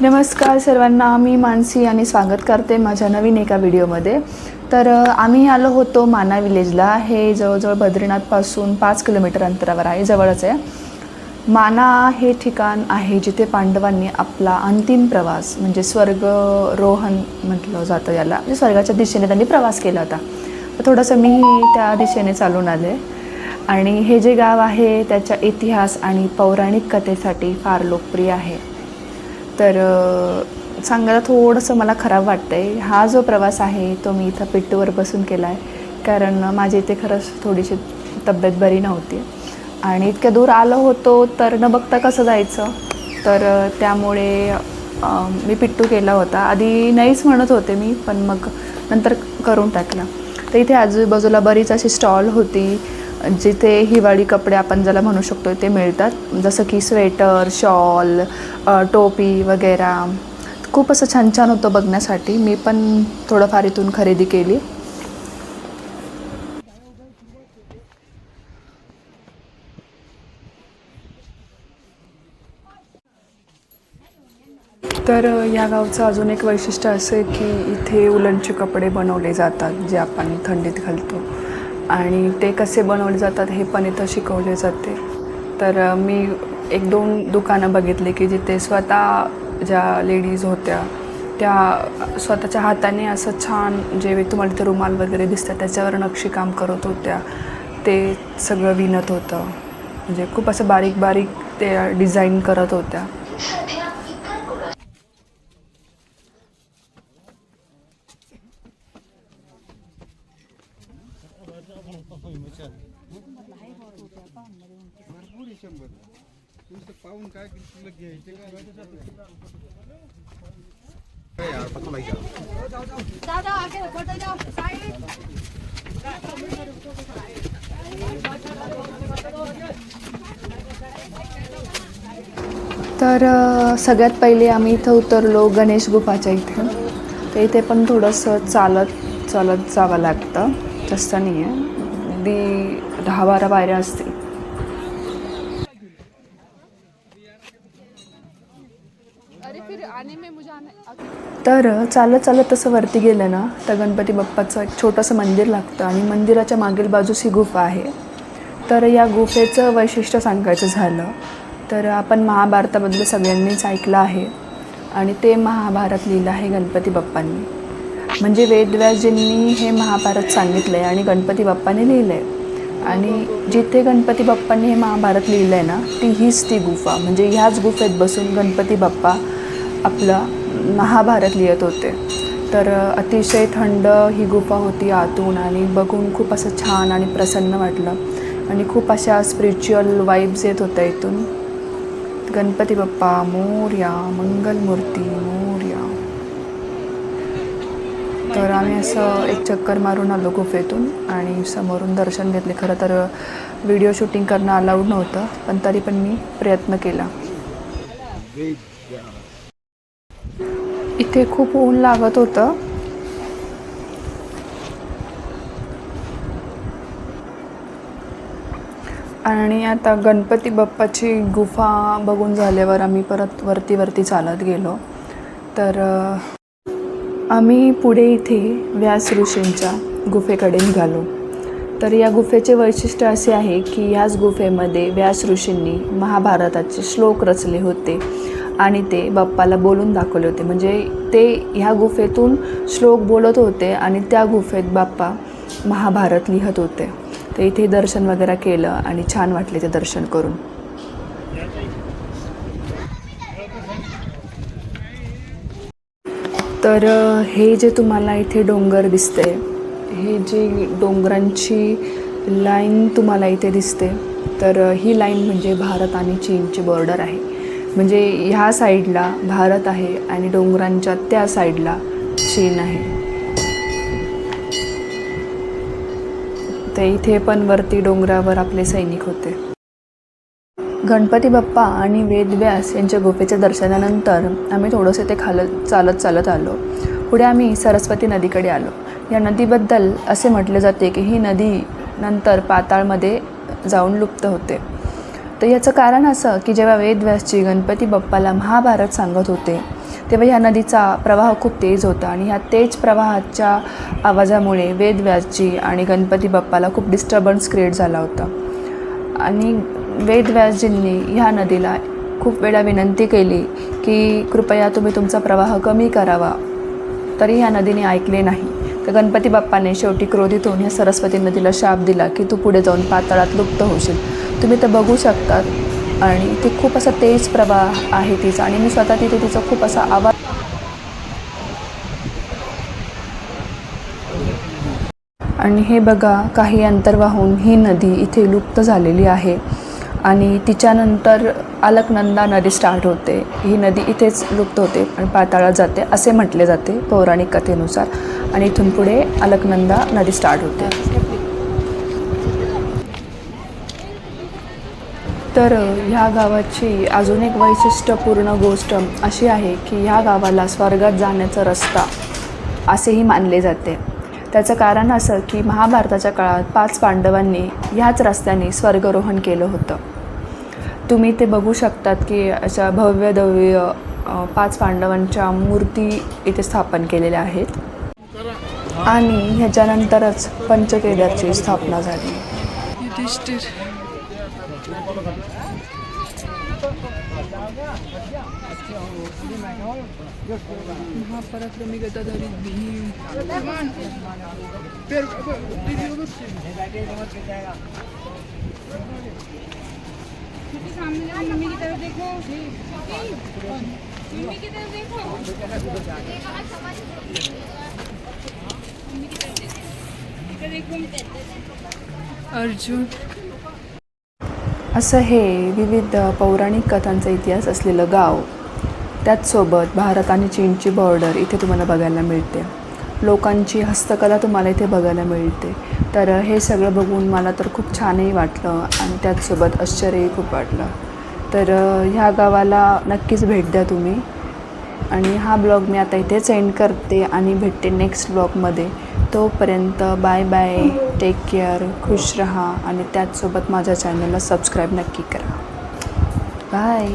नमस्कार सर्वांना मी मानसी आणि स्वागत करते माझ्या नवीन एका व्हिडिओमध्ये. तर आम्ही आलो होतो माना विलेजला. हे जवळजवळ बद्रीनाथपासून पाच किलोमीटर अंतरावर आहे जवळच आहे. माना हे ठिकाण आहे जिथे पांडवांनी आपला अंतिम प्रवास म्हणजे स्वर्ग रोहन म्हटलं जातं याला. म्हणजे स्वर्गाच्या दिशेने त्यांनी प्रवास केला होता. तर थोडंसं मी त्या दिशेने चालून आले. आणि हे जे गाव आहे त्याच्या इतिहास आणि पौराणिक कथेसाठी फार लोकप्रिय आहे. तर सांगायला थोडंसं मला खराब वाटतं आहे हा जो प्रवास आहे तो मी इथं पिट्टूवर बसून केला आहे कारण माझी इथे खरंच थोडीशी तब्येत बरी नव्हती. आणि इतक्या दूर आलो होतो तर न बघता कसं जायचं? तर त्यामुळे मी पिट्टू केला होता. आधी नाहीच म्हणत होते मी पण मग नंतर करून टाकला. तर इथे आजूबाजूला बरीच अशी स्टॉल होती. जिथे हिवाळी कपडे आपण ज्याला म्हणू शकतो ते मिळतात. जसं की स्वेटर शॉल टोपी वगैरे. खूप असं छान छान होतं बघण्यासाठी. मी पण थोडंफार इथून खरेदी केली. तर या गावचं अजून एक वैशिष्ट्य असं आहे की इथे उलनचे कपडे बनवले जातात जे आपण थंडीत घालतो. आणि ते कसे बनवले जातात हे पण इथं शिकवले जाते. तर मी एक दोन दुकानं बघितले की जिथे स्वतः ज्या लेडीज होत्या त्या स्वतःच्या हाताने असं छान जे तुम्हाला ते रुमाल वगैरे दिसतात त्याच्यावर नक्षीकाम करत होत्या. ते सगळं विणत होतं. म्हणजे खूप असं बारीक बारीक ते डिझाईन करत होत्या. भरपूर आहे शंभर तुमचं पाहून काय तुला घ्यायचे तर सगळ्यात पहिले आम्ही इथं उतरलो गणेश गुफाच्या इथे. तर इथे पण थोडंसं चालत चालत जावं लागतं. जास्त नाही आहे अगदी दहा बारा पायऱ्या असतील. तर चालत चालत तसं वरती गेलं ना तर गणपती बाप्पाचं एक छोटंसं मंदिर लागतं आणि मंदिराच्या मागील बाजूस ही गुफा आहे. तर या गुफेचं वैशिष्ट्य सांगायचं झालं तर आपण महाभारताबद्दल सगळ्यांनीच ऐकलं आहे आणि ते महाभारत लिहिलं आहे गणपती बाप्पांनी. म्हणजे वेदव्यासजींनी हे महाभारत सांगितलं आहे आणि गणपती बाप्पाने लिहिलं आहे आणि जिथे गणपती बाप्पांनी हे महाभारत लिहिलं आहे ना ती हीच ती गुफा. म्हणजे ह्याच गुफेत बसून गणपती बाप्पा आपलं महाभारत लिहित होते. तर अतिशय थंड ही गुफा होती आतून आणि बघून खूप असं छान आणि प्रसन्न वाटलं. आणि खूप अशा स्पिरिच्युअल वाईब्स येत होत्या इथून. गणपती बाप्पा मोर्या मंगलमूर्ती मोर तर आम्ही असं एक चक्कर मारून आलो गुफेतून आणि समोरून दर्शन घेतले. खरं तर व्हिडिओ शूटिंग करणं अलाउड नव्हतं पण तरी पण मी प्रयत्न केला. इथे खूप ऊन लागत होतं. आणि आता गणपती बाप्पाची गुफा बघून झाल्यावर आम्ही परत वरती वरती चालत गेलो. तर आम्ही पुढे इथे व्यास ऋषींच्या गुफेकडे निघालो. तर या गुफेचे वैशिष्ट्य असे आहे की ह्याच गुफेमध्ये व्यास ऋषींनी महाभारताचे श्लोक रचले होते आणि ते बाप्पाला बोलून दाखवले होते. म्हणजे ते ह्या गुफेतून श्लोक बोलत होते आणि त्या गुफेत बाप्पा महाभारत लिहत होते. तर इथे दर्शन वगैरे केलं आणि छान वाटले ते दर्शन करून. तर हे जे तुम्हाला इथे डोंगर दिसते हे जी डोंगरांची लाईन तुम्हाला इथे दिसते तर ही लाईन म्हणजे भारत आणि चीनची बॉर्डर आहे. म्हणजे ह्या साईडला भारत आहे आणि डोंगरांच्या त्या साईडला चीन आहे. तर इथे पण वरती डोंगरावर आपले सैनिक होते. गणपती बाप्पा आणि वेदव्यास यांच्या गुफेच्या दर्शनानंतर आम्ही थोडंसं ते खालत चालत चालत आलो. पुढे आम्ही सरस्वती नदीकडे आलो. या नदीबद्दल असे म्हटले जाते की ही नदी नंतर पाताळमध्ये जाऊन लुप्त होते. तर याचं कारण असं की जेव्हा वेदव्यासजी गणपती बाप्पाला महाभारत सांगत होते तेव्हा ह्या नदीचा प्रवाह खूप तेज होता आणि ह्या तेज प्रवाहाच्या आवाजामुळे वेदव्यासजी आणि गणपती बाप्पाला खूप डिस्टर्बन्स क्रिएट झाला होता. आणि वेदव्यासजींनी ह्या नदीला खूप वेळा विनंती केली की कृपया तुम्ही तुमचा प्रवाह कमी करावा. तरी ह्या नदीने ऐकले नाही. तर गणपती बाप्पाने शेवटी क्रोधित होऊन ह्या सरस्वती नदीला शाप दिला की तू पुढे जाऊन पातळात लुप्त होशील. तुम्ही तर बघू शकतात. आणि ते खूप असा तेज प्रवाह आहे तिचा. आणि मी स्वतः तिथे तिचा खूप असा आवाज आणि हे बघा काही अंतर वाहून ही नदी इथे लुप्त झालेली आहे. आणि तिच्यानंतर अलकनंदा नदी स्टार्ट होते. ही नदी इथेच लुप्त होते आणि पाताळात जाते असे म्हटले जाते पौराणिक कथेनुसार. आणि इथून पुढे अलकनंदा नदी स्टार्ट होते. तर ह्या गावाची अजून एक वैशिष्ट्यपूर्ण गोष्ट अशी आहे की ह्या गावाला स्वर्गात जाण्याचा रस्ता असेही मानले जाते. त्याचं कारण असं की महाभारताच्या काळात पाच पांडवांनी ह्याच रस्त्याने स्वर्गरोहण केलं होतं. तुम्ही ते बघू शकतात की अशा भव्य दव्य पाच पांडवांच्या मूर्ती इथे स्थापन केलेल्या आहेत. आणि ह्याच्यानंतरच पंचकेदारची स्थापना झाली. महापराक्रमी गदाधारी भीम सामने जाओ मम्मी की तरफ देखो. मम्मी की तरफ देखो इधर देखो. अर्जुन. असं हे विविध पौराणिक कथांचा इतिहास असलेलं गाव. त्याचसोबत भारत आणि चीनची बॉर्डर इथे तुम्हाला बघायला मिळते. लोकांची हस्तकला तुम्हाला इथे बघायला मिळते. तर हे सगळं बघून मला तर खूप छानही वाटलं आणि त्याचसोबत आश्चर्यही खूप वाटलं. तर ह्या गावाला नक्कीच भेट द्या तुम्ही. आणि हा ब्लॉग मी आता इथे सेंड करते आणि भेटते नेक्स्ट ब्लॉगमध्ये तोपर्यंत बाय बाय टेक केअर खुश रहा आणि त्याचसोबत माझ्या चॅनलला सबस्क्राईब नक्की करा. बाय